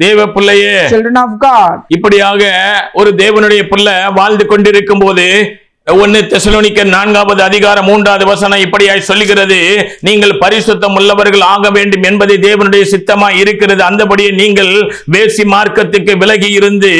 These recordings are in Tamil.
தேவ பிள்ளையே. இப்படியாக ஒரு தேவனுடைய பிள்ளை வாழ்ந்து கொண்டிருக்கும் போது ஒன்னு தெசலோனிக்க நான்காவது அதிகாரம் மூன்றாவது வசனம் இப்படியாய் சொல்லுகிறது. நீங்கள் பரிசுத்தம் உள்ளவர்கள் ஆக வேண்டும் என்பதை தேவனுடைய சித்தமாய் இருக்கிறது. அந்தபடியே நீங்கள் வேசி மார்க்கத்துக்கு விலகி இருந்து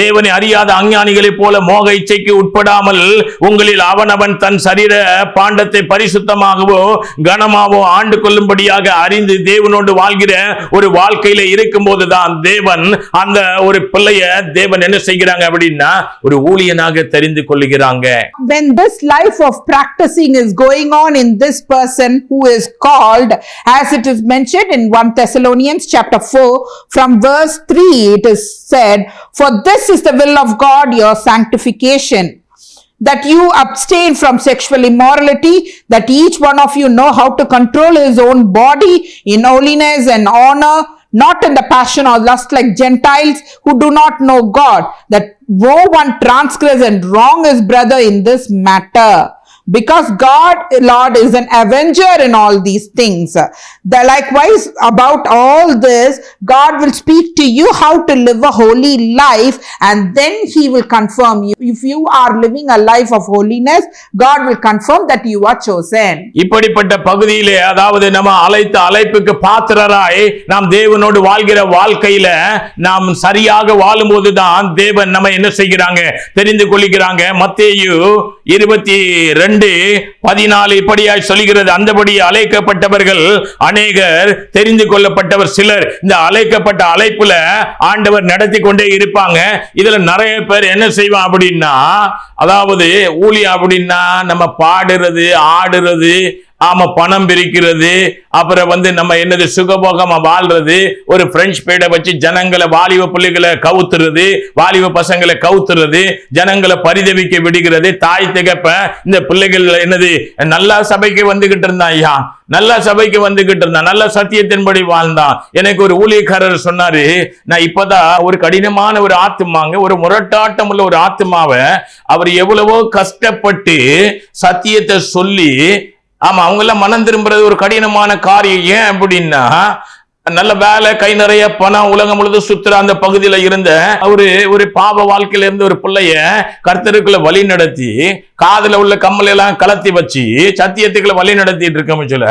தேவனை அறியாத அஞ்ஞானிகளைப் போல மோக இச்சைக்கு உட்படாமல் உங்களில் அவனவன் தன் சரீர பாண்டத்தை பரிசுத்தமாகவோ கனமாவோ ஆண்டு கொள்ளும்படியாக அறிந்து தேவனோடு வாழ்கிற ஒரு வாழ்க்கையில இருக்கும் போதுதான் தேவன் அந்த ஒரு பிள்ளைய தேவன் என்ன செய்கிறாங்க அப்படின்னா ஒரு ஊழியனாக தெரிந்து கொள்ளுகிறாங்க. When this life of practicing is going on in this person who is called, as it is mentioned in 1 Thessalonians chapter 4, from verse 3, it is said, For this is the will of God, your sanctification. That you abstain from sexual immorality, that each one of you know how to control his own body in holiness and honor, not in the passion or lust like Gentiles who do not know God, that no one transgress and wrong his brother in this matter. Because God, Lord, is an avenger in all these things. The, likewise, about all this, God will speak to you how to live a holy life and then He will confirm you. If you are living a life of holiness, God will confirm that you are chosen. இப்படிப்பட்ட பகுதியிலே அதாவது நம்ம அழைத்த அழைப்புக்கு பாத்திரராய் நாம் தேவனோடு வாழ்கிற வாழ்க்கையில நாம் சரியாக வாழும்போது தான் தேவன் நம்ம என்ன செய்கிறாங்க தெரிந்து கொள்கிறாங்க மத்தேயு இருபத்தி ரெண்டு பதினாலு இப்படியாய் சொல்கிறது. அந்தபடி அழைக்கப்பட்டவர்கள் அநேகர் தெரிந்து கொள்ளப்பட்டவர் சிலர். இந்த அழைக்கப்பட்ட அழைப்புல ஆண்டவர் நடத்தி கொண்டே இருப்பாங்க. இதுல நிறைய பேர் என்ன செய்வான் அப்படின்னா அதாவது ஊழியம் அப்படின்னா நம்ம பாடுறது ஆடுறது ஆமா பணம் பிரிக்கிறது அப்புறம் வந்து நம்ம என்னது சுகபோகமா வாழ்றது ஒரு பிரெஞ்சு பேடை வச்சு ஜனங்களை வாலிப பிள்ளைகளை கவுத்துறது வாலிப பசங்களை கவுத்துறது ஜனங்களை பரிதவிக்க விடுகிறது தாய் திகப்ப இந்த பிள்ளைகள் என்னது நல்லா சபைக்கு வந்துகிட்டு இருந்தான் ஐயா. நல்ல சபைக்கு வந்துகிட்டு இருந்தான் நல்ல சத்தியத்தின்படி வாழ்ந்தான். எனக்கு ஒரு ஊழியக்காரர் சொன்னாரு நான் இப்பதான் ஒரு கடினமான ஒரு ஆத்துமாங்க ஒரு முரட்டாட்டம் உள்ள ஒரு ஆத்துமாவை அவர் எவ்வளவோ கஷ்டப்பட்டு சத்தியத்தை சொல்லி ஆமா அவங்க எல்லாம் மனம் திரும்புறது ஒரு கடினமான காரியம். ஏன் அப்படின்னா நல்ல வேலை கை நிறைய பணம் உலகம் முழுது சுத்துற அந்த பகுதியில இருந்த ஒரு ஒரு பாவ வாழ்க்கையில இருந்து ஒரு பிள்ளைய கர்த்தருக்குள்ள வழி நடத்தி காதுல உள்ள கம்மல் எல்லாம் கலத்தி வச்சு சத்தியத்துக்குள்ள வழி நடத்திட்டு இருக்கோம் சொல்ல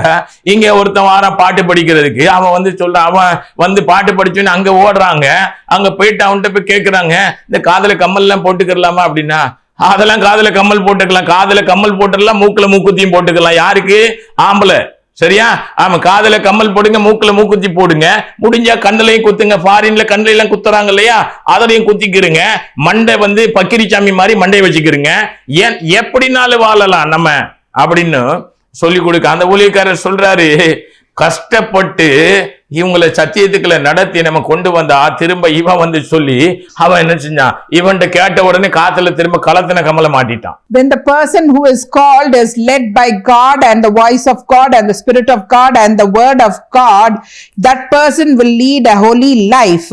இங்க ஒருத்தன் வாரம் பாட்டு படிக்கிறதுக்கு. அவன் வந்து சொல்ற அவன் வந்து பாட்டு படிச்சுன்னு அங்க ஓடுறாங்க. அங்க போயிட்டு அவன்கிட்ட போய் கேட்கிறாங்க இந்த காதுல கம்மல் எல்லாம் போட்டுக்கிறலாமா அப்படின்னா அதெல்லாம் காதுல கம்மல் போட்டுக்கலாம். காதுல கம்மல் போட்டுடலாம் மூக்குல மூக்குத்தியும் போட்டுக்கலாம். யாருக்கு? ஆம்பளை. சரியா? ஆமா காதல கம்மல் போடுங்க மூக்குல மூக்குத்தி போடுங்க. முடிஞ்சா கண்ணிலையும் குத்துங்க. ஃபாரின்ல கண்ணுல எல்லாம் குத்துறாங்க இல்லையா? அதலையும் குத்திக்கிறங்க மண்டை வந்து பக்கிரிச்சாமி மாதிரி மண்டையை வச்சுக்கிறங்க ஏன் எப்படினாலும் வாழலாம் நம்ம. அப்படின்னு சொல்லி கொடுக்க. அந்த ஊழியக்காரர் சொல்றாரு கஷ்டப்பட்டு இவங்களை சத்தியத்துக்களை நடத்தி நம்ம கொண்டு வந்தா திரும்ப இவன் வந்து சொல்லி அவன் என்ன செஞ்சான் இவன்ட்ட கேட்ட உடனே காத்துல திரும்ப களத்தின கமல மாட்டிட்டான் When the person who is called is led by God and the voice of God and the Spirit of God and the Word of God, that person will lead a holy life.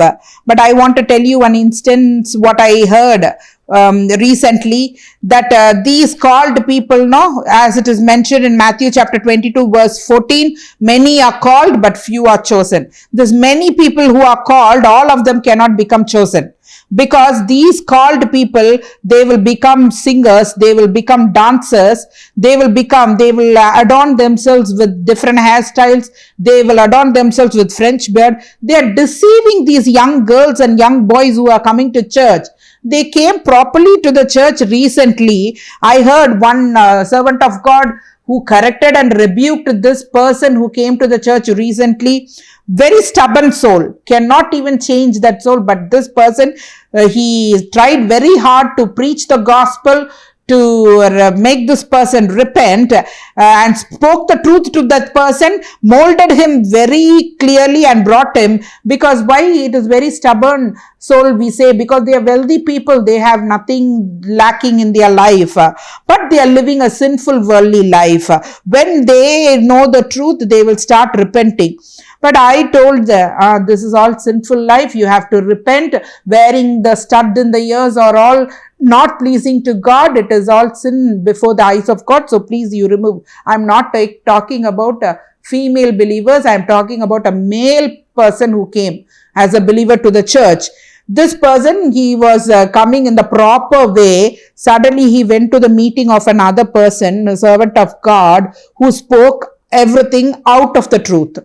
But I want to tell you one instance what I heard um, recently that uh, these called people, no, as it is mentioned in Matthew chapter 22, verse 14, many are called, but few are chosen. There's many people who are called, all of them cannot become chosen. Because these called people they will become singers they will become dancers they will become they will uh, adorn themselves with different hairstyles they will adorn themselves with french beard. They are deceiving these young girls and young boys who are coming to church they came properly to the church recently. I heard one uh, servant of god who corrected and rebuked this person who came to the church recently. Very stubborn soul. Cannot even change that soul. But this person uh, he tried very hard to preach the gospel to uh, make this person repent uh, and spoke the truth to that person molded him very clearly and brought him because why it is very stubborn soul we say because they are wealthy people they have nothing lacking in their life uh, but they are living a sinful worldly life when they know the truth they will start repenting but I told them, ah, this is all sinful life. You have to repent. Wearing the stud in the ears are all not pleasing to God. It is all sin before the eyes of God. So please, you remove. I'm not talking about uh, female believers. I'm talking about a male person who came. as a believer to the church. This person, he was uh, coming in the proper way. Suddenly, he went to the meeting of another person, a servant of God, who spoke everything out of the truth.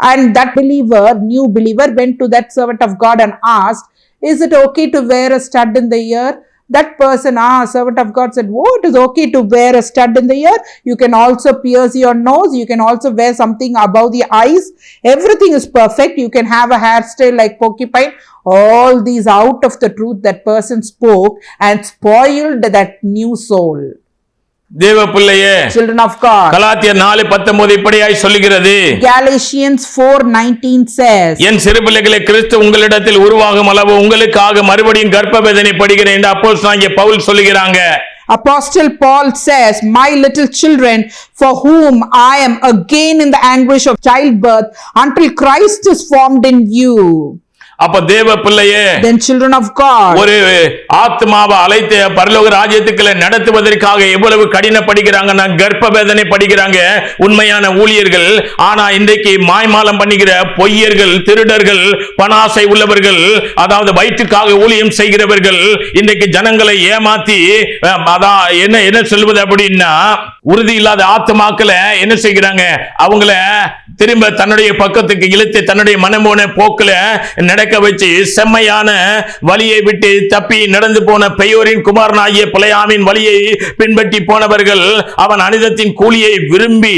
And that believer, new believer, went to that servant of God and asked, Is it okay to wear a stud in the ear? That person, ah, servant of God said, Oh, it is okay to wear a stud in the ear. You can also pierce your nose. You can also wear something above the eyes. Everything is perfect. You can have a hairstyle like porcupine. All these out of the truth that person spoke and spoiled that new soul. தேவ பிள்ளையே Children of God. கலாத்தியர் நாலு பத்தொன்பது இப்படியாய் சொல்லுகிறது Galatians 4:19 says, என் சிறு பிள்ளைகளை கிறிஸ்து உங்களிடத்தில் உருவாகும் அளவு உங்களுக்காக மறுபடியும் கர்ப்ப வேதனை படுகிறேன் என்று அப்போஸ் Pavul சொல்லுகிறாங்க Apostle Paul says, My little children, for whom I am again in the anguish of childbirth until Christ is formed in you. அப்ப தேவ பிள்ளையே Then, children of God, ஒரு ஆத்மாவை அழைத்து பரலோக ராஜ்யத்துக்குள்ள நடத்துவதற்காக எவ்வளவு கடினப்படுகிறாங்கன்னா கர்ப்ப வேதனை படிக்கிறாங்க உண்மையான ஊழியர்கள். ஆனா இன்றைக்கு மாய்மாலம் பண்ணுகிற பொய்யர்கள் திருடர்கள் பணாசை உள்ளவர்கள் அதாவது வயிற்றுக்காக ஊழியம் செய்கிறவர்கள் இன்றைக்கு ஜனங்களை ஏமாத்தி அதான் என்ன என்ன சொல்வது அப்படின்னா உறுதி இல்லாத ஆத்மாக்களை என்ன செய்கிறாங்க? அவங்கள திரும்ப தன்னுடைய பக்கத்துக்கு இழுத்து தன்னுடைய மனமோன போக்குல கேட்க வச்சு செம்மையான வழியை விட்டு தப்பி நடந்து போன பெயோரின் குமாரனாகிய பிழையாமின் வழியை பின்பற்றி போனவர்கள் அவன் அனிதத்தின் கூலியை விரும்பி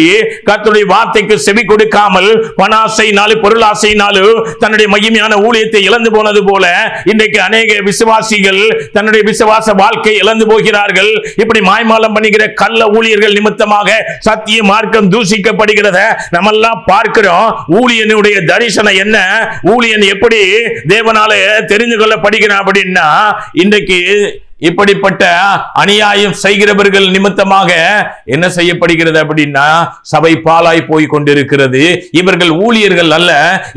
கத்துடைய வார்த்தைக்கு செவி கொடுக்காமல் பணாசைனாலும் பொருளாசைனாலும் தன்னுடைய மகிமையான ஊழியத்தை இழந்து போனது போல இன்றைக்கு அநேக விசுவாசிகள் தன்னுடைய விசுவாச வாழ்க்கை இழந்து போகிறார்கள். இப்படி மாய்மாலம் பண்ணுகிற கள்ள ஊழியர்கள் நிமித்தமாக சத்திய மார்க்கம் தூசிக்கப்படுகிறத நம்மெல்லாம் பார்க்கிறோம். ஊழியனுடைய தரிசனம் என்ன? ஊழியன் எப்படி தேவனால தெரிந்து கொள்ளப்படுகிறான் அப்படின்னா இன்றைக்கு இப்படிப்பட்ட அநியாயம் செய்கிறவர்கள் நிமித்தமாக என்ன செய்யப்படுகிறது அப்படின்னா சபை பாலாய் போய் கொண்டிருக்கிறது இவர்கள் ஊழியர்கள் அல்ல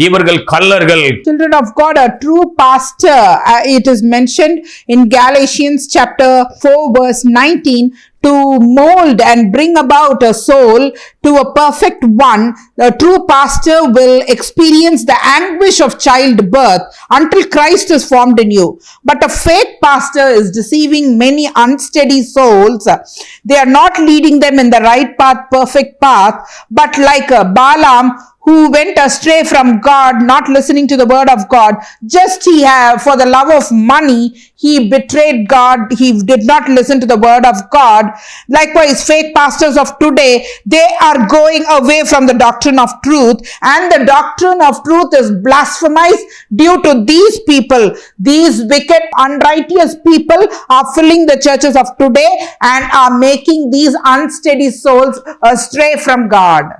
இவர்கள் கல்லர்கள் children of God, a true pastor, uh, it is mentioned in Galatians chapter 4, verse 19. To mold and bring about a soul to a perfect one, the true pastor will experience the anguish of childbirth until Christ is formed in you. But a fake pastor is deceiving many unsteady souls. They are not leading them in the right path, perfect path, but like a Balaam who went astray from God, not listening to the word of God. Just he have, for the love of money, he betrayed God. He did not listen to the word of God. Likewise, fake pastors of today, they are going away from the doctrine of truth, and the doctrine of truth is blasphemized due to these people. These wicked, unrighteous people are filling the churches of today and are making these unsteady souls astray from God.